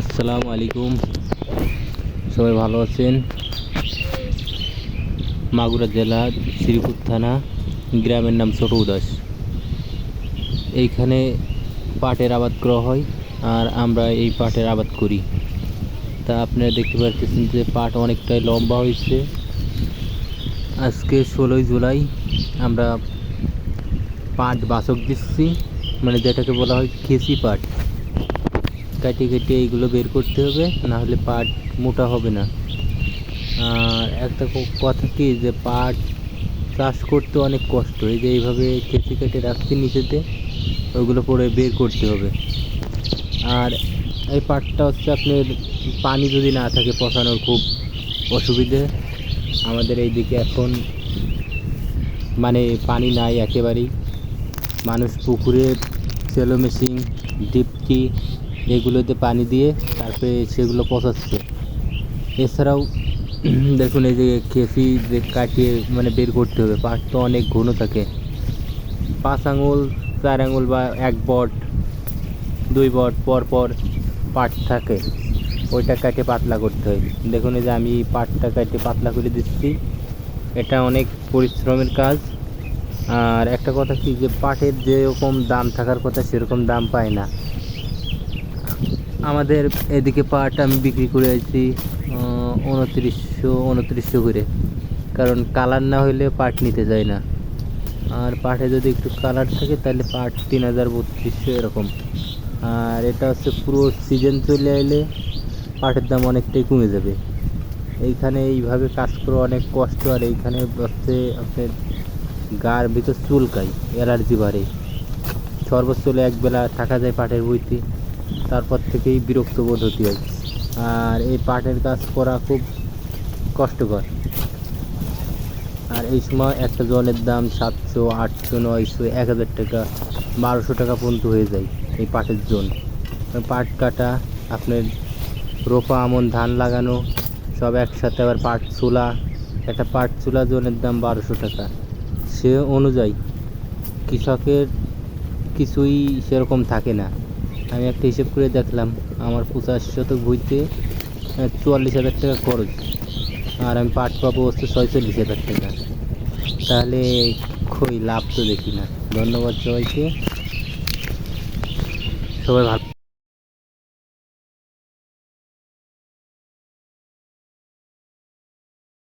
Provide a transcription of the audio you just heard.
আসসালামু আলাইকুম। সবাই ভালো আছেন? মাগুরা জেলা, শ্রীপুর থানা, গ্রামের নাম ছোট উদাস। এইখানে পাটের আবাদ করা হয় আর আমরা এই পাটের আবাদ করি। তা আপনারা দেখতে পাচ্ছেন যে পাট অনেকটাই লম্বা হয়েছে। আজকে ষোলোই জুলাই, আমরা পাট বাসক দিচ্ছি মানে যেটাকে বলা হয় খেসি পাট। কাটিয়ে কেটে এইগুলো বের করতে হবে না হলে পাট মোটা হবে না। আর একটা কথা কি যে পাট চাষ করতে অনেক কষ্ট, এই যে এইভাবে কেটে কেটে রাখছি নিচেতে, ওইগুলো পরে বের করতে হবে। আর এই পাটটা হচ্ছে আপনার পানি যদি না থাকে পচানোর খুব অসুবিধে। আমাদের এই দিকে এখন মানে পানি নাই একেবারেই। মানুষ পুকুরে সেলো মেশিন ডিপটি এগুলোতে পানি দিয়ে তারপরে সেগুলো পচাচ্ছে। এছাড়াও, দেখুন এই যে খেসি যে কাটিয়ে মানে বের করতে হবে পাট তো অনেক ঘন থাকে। পাঁচ আঙুল, চার আঙুল বা এক বট, দুই বট পর পর পাট থাকে। ওইটা কাটে পাতলা করতে হয়। দেখুন এই যে আমি পাটটা কাটে পাতলা করে দিচ্ছি। এটা অনেক পরিশ্রমের কাজ। আর একটা কথা কি যে পাটের যেরকম দাম থাকার কথা সেরকম দাম পায় না। আমাদের এদিকে পাট আমি বিক্রি করে আছি উনত্রিশশো উনত্রিশশো করে। কারণ কালার না হলে পাট নিতে যায় না। আর পাটে যদি একটু কালার থাকে তাহলে পাট তিন হাজার বত্রিশশো এরকম। আর এটা হচ্ছে পুরো সিজন চলে এলে পাটের দাম অনেকটাই কমে যাবে। এইখানে এইভাবে কাজ করে অনেক কষ্ট, আর এইখানে হচ্ছে আপনার গার ভিতর চুলকাই অ্যালার্জি বাড়ে। সর্বোচ্চ হলে একবেলা থাকা যায় পাটের বইতে। তারপর থেকেই বিরক্ত বোধ হতে হয়। আর এই পাটের কাজ করা খুব কষ্টকর। আর এই সময় একটা জলের দাম সাতশো, আটশো, নয়শো, এক হাজার টাকা, বারোশো টাকা পর্যন্ত হয়ে যায় এই পাটের জোন পাট কাটা, আপনার রোপা, আমন, ধান লাগানো, সব একসাথে আবার পাট চুলা। একটা পাট চুলা জোনের দাম বারোশো টাকা। সে অনুযায়ী কৃষকের কিছুই সেরকম থাকে না। আমি একটা হিসেব করে দেখলাম, আমার পঁচাশি শতক বইতে চুয়াল্লিশ হাজার টাকা খরচ আর আমি পাট পাবো হচ্ছে ছয়চল্লিশ হাজার টাকা। তাহলে কই লাভ তো দেখি না। ধন্যবাদ সবাইকে। সবাই ভালো